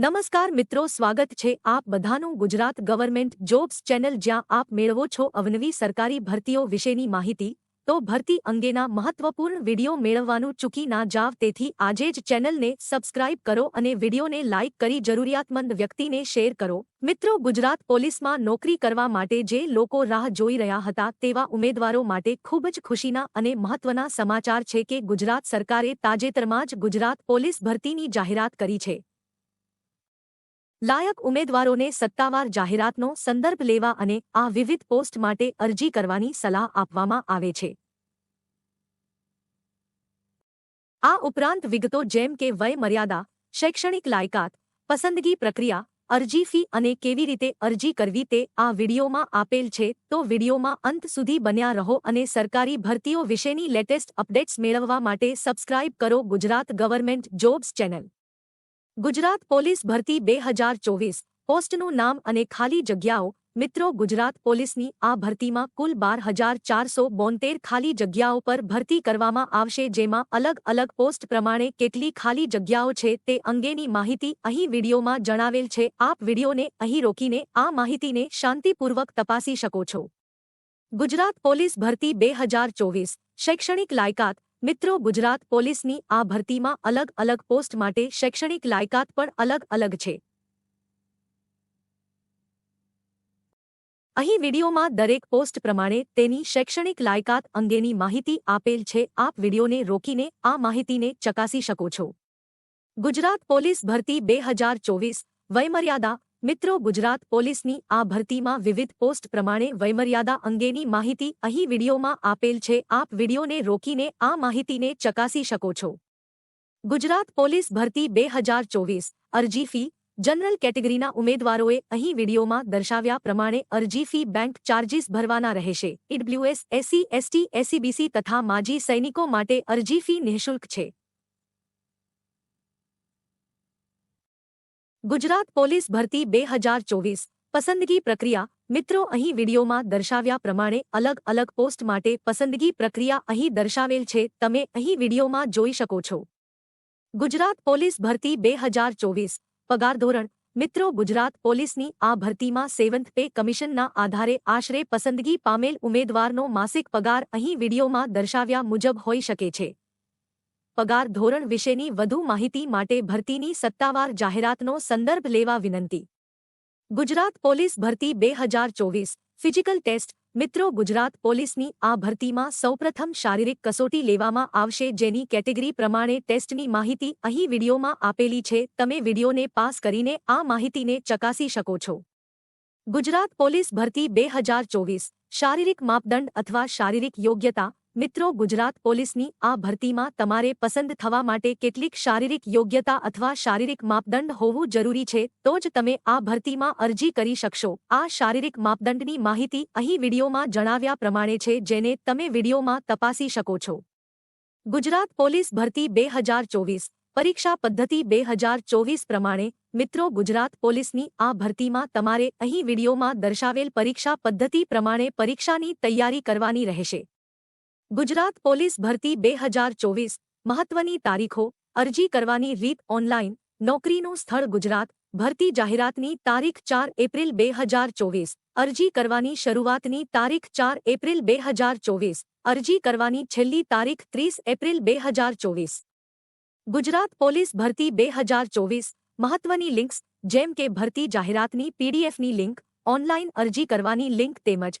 નમસ્કાર મિત્રો, સ્વાગત છે આપ બધાનું ગુજરાત ગવર્મેન્ટ જોબ્સ ચેનલ જ્યાં આપ મેળવો છો અવનવી સરકારી ભરતીઓ વિશેની માહિતી. તો ભરતી અંગેના મહત્વપૂર્ણ વિડિયો મેળવવાનું ચૂકી ના જાવ, તેથી આજે જ ચેનલને સબસ્ક્રાઇબ કરો અને વિડિયોને લાઇક કરી જરૂરિયાતમંદ વ્યક્તિને શેર કરો. મિત્રો, ગુજરાત પોલીસમાં નોકરી કરવા માટે જે લોકો રાહ જોઈ રહ્યા હતા તેવા ઉમેદવારો માટે ખૂબ જ ખુશીના અને મહત્વના સમાચાર છે કે ગુજરાત સરકારે તાજેતરમાં જ ગુજરાત પોલીસ ભરતીની જાહેરાત કરી છે. લાયક ઉમેદવારોને સત્તાવાર જાહેરાતનો સંદર્ભ લેવા અને આ વિવિધ પોસ્ટ માટે અરજી કરવાની સલાહ આપવામાં આવે છે. આ ઉપરાંત વિગતો જેમ કે વય મર્યાદા, શૈક્ષણિક લાયકાત, પસંદગી પ્રક્રિયા, અરજી ફી અને કેવી રીતે અરજી કરવી તે આ વિડીયોમાં આપેલ છે. તો વિડીયોમાં અંત સુધી બન્યા રહો અને સરકારી ભરતીઓ વિશેની લેટેસ્ટ અપડેટ્સ મેળવવા માટે સબસ્ક્રાઇબ કરો Gujarat government jobs channel. Gujarat police ભરતી બે હજાર ચોવીસ. પોસ્ટનું નામ અને ખાલી જગ્યાઓ. મિત્રો, ગુજરાત પોલીસની આ ભરતીમાં કુલ બાર હજાર ચારસો બોતેર ખાલી જગ્યાઓ પર ભરતી કરવામાં આવશે, જેમાં અલગ અલગ પોસ્ટ પ્રમાણે કેટલી ખાલી જગ્યાઓ છે તે અંગેની માહિતી અહીં વિડીયોમાં જણાવેલ છે. આપ વિડીયોને અહીં રોકીને આ માહિતીને શાંતિપૂર્વક તપાસી શકો છો. ગુજરાત પોલીસ ભરતી બે હજાર ચોવીસ. શૈક્ષણિક લાયકાત મિત્રો, ગુજરાત પોલીસની આ ભરતીમાં અલગ અલગ પોસ્ટ માટે શૈક્ષણિક લાયકાત પણ અલગ અલગ છે. અહીં વિડીયોમાં દરેક પોસ્ટ પ્રમાણે તેની શૈક્ષણિક લાયકાત અંગેની માહિતી આપેલ છે. આપ વિડીયોને રોકીને આ માહિતીને ચકાસી શકો છો. ગુજરાત પોલીસ ભરતી બે હજાર ચોવીસ વયમર્યાદા મિત્રો, ગુજરાત પોલીસની આ ભરતીમાં વિવિધ પોસ્ટ પ્રમાણે વયમર્યાદા અંગેની માહિતી અહીં વિડીયોમાં આપેલ છે. આપ વિડીયોને રોકીને આ માહિતીને ચકાસી શકો છો. ગુજરાત પોલીસ ભરતી બે હજાર ચોવીસ અરજી ફી જનરલ કેટેગરીના ઉમેદવારોએ અહીં વિડીયોમાં દર્શાવ્યા પ્રમાણે અરજી ફી બેંક ચાર્જીસ ભરવાના રહેશે. ઇડબ્લ્યુએસ એસસી, એસટી એસીબીસી તથા માજી સૈનિકો માટે અરજી ફી નિઃશુલ્ક છે. ગુજરાત પોલીસ ભરતી બે હજાર ચોવીસ. પસંદગી પ્રક્રિયા, મિત્રો અહીં વિડીયોમાં દર્શાવ્યા પ્રમાણે અલગ અલગ પોસ્ટ માટે પસંદગી પ્રક્રિયા અહીં દર્શાવેલ છે, તમે અહીં વિડીયોમાં જોઈ શકો છો. ગુજરાત પોલીસ ભરતી બે હજાર ચોવીસ. પગાર ધોરણ, મિત્રો ગુજરાત પોલીસની આ ભરતીમાં સેવન્થ પે કમિશનના આધારે આશરે પસંદગી પામેલ ઉમેદવારનો માસિક પગાર અહીં વિડીયોમાં દર્શાવ્યા મુજબ હોઈ શકે છે. પગાર ધોરણ વિશેની વધુ માહિતી માટે ભરતીની સત્તાવાર જાહેરાતનો સંદર્ભ લેવા વિનંતી. ગુજરાત પોલીસ ભરતી બે હજાર ચોવીસ, ફિઝિકલ ટેસ્ટ. મિત્રો, ગુજરાત પોલીસની આ ભરતીમાં સૌપ્રથમ શારીરિક કસોટી લેવામાં આવશે જેની કેટેગરી પ્રમાણે ટેસ્ટની માહિતી અહીં વિડીયોમાં આપેલી છે. તમે વિડીયોને પાસ કરીને આ માહિતીને ચકાસી શકો છો. ગુજરાત પોલીસ ભરતી બે હજાર ચોવીસ, શારીરિક માપદંડ અથવા શારીરિક યોગ્યતા. મિત્રો, ગુજરાત પોલીસની આ ભરતીમાં તમારે પસંદ થવા માટે કેટલીક શારીરિક યોગ્યતા અથવા શારીરિક માપદંડ હોવું જરૂરી છે, તો જ તમે આ ભરતીમાં અરજી કરી શકશો. આ શારીરિક માપદંડની માહિતી અહીં વિડીયોમાં જણાવ્યા પ્રમાણે છે, જેને તમે વિડીયોમાં તપાસી શકો છો. ગુજરાત પોલીસ ભરતી બે હજાર ચોવીસ, પરીક્ષા પદ્ધતિ બે હજાર ચોવીસ પ્રમાણે, મિત્રો, ગુજરાત પોલીસની આ ભરતીમાં તમારે અહીં વિડીયોમાં દર્શાવેલ પરીક્ષા પદ્ધતિ પ્રમાણે પરીક્ષાની તૈયારી કરવાની રહેશે. ગુજરાત પોલીસ ભરતી બે હજાર ચોવીસ મહત્વની તારીખો અરજી કરવાની રીત ઓનલાઇન નોકરીનું સ્થળ ગુજરાત ભરતી જાહેરાતની તારીખ ચાર એપ્રિલ બે હજાર ચોવીસ અરજી કરવાની શરૂઆતની તારીખ ચાર એપ્રિલ બે હજાર ચોવીસ અરજી કરવાની છેલ્લી તારીખ ત્રીસ એપ્રિલ બે હજાર ચોવીસ. ગુજરાત પોલીસ ભરતી બે હજાર ચોવીસ મહત્વની લિંક્સ જેમ કે ભરતી જાહેરાતની પીડીએફની લિંક ઓનલાઇન અરજી કરવાની લિંક તેમજ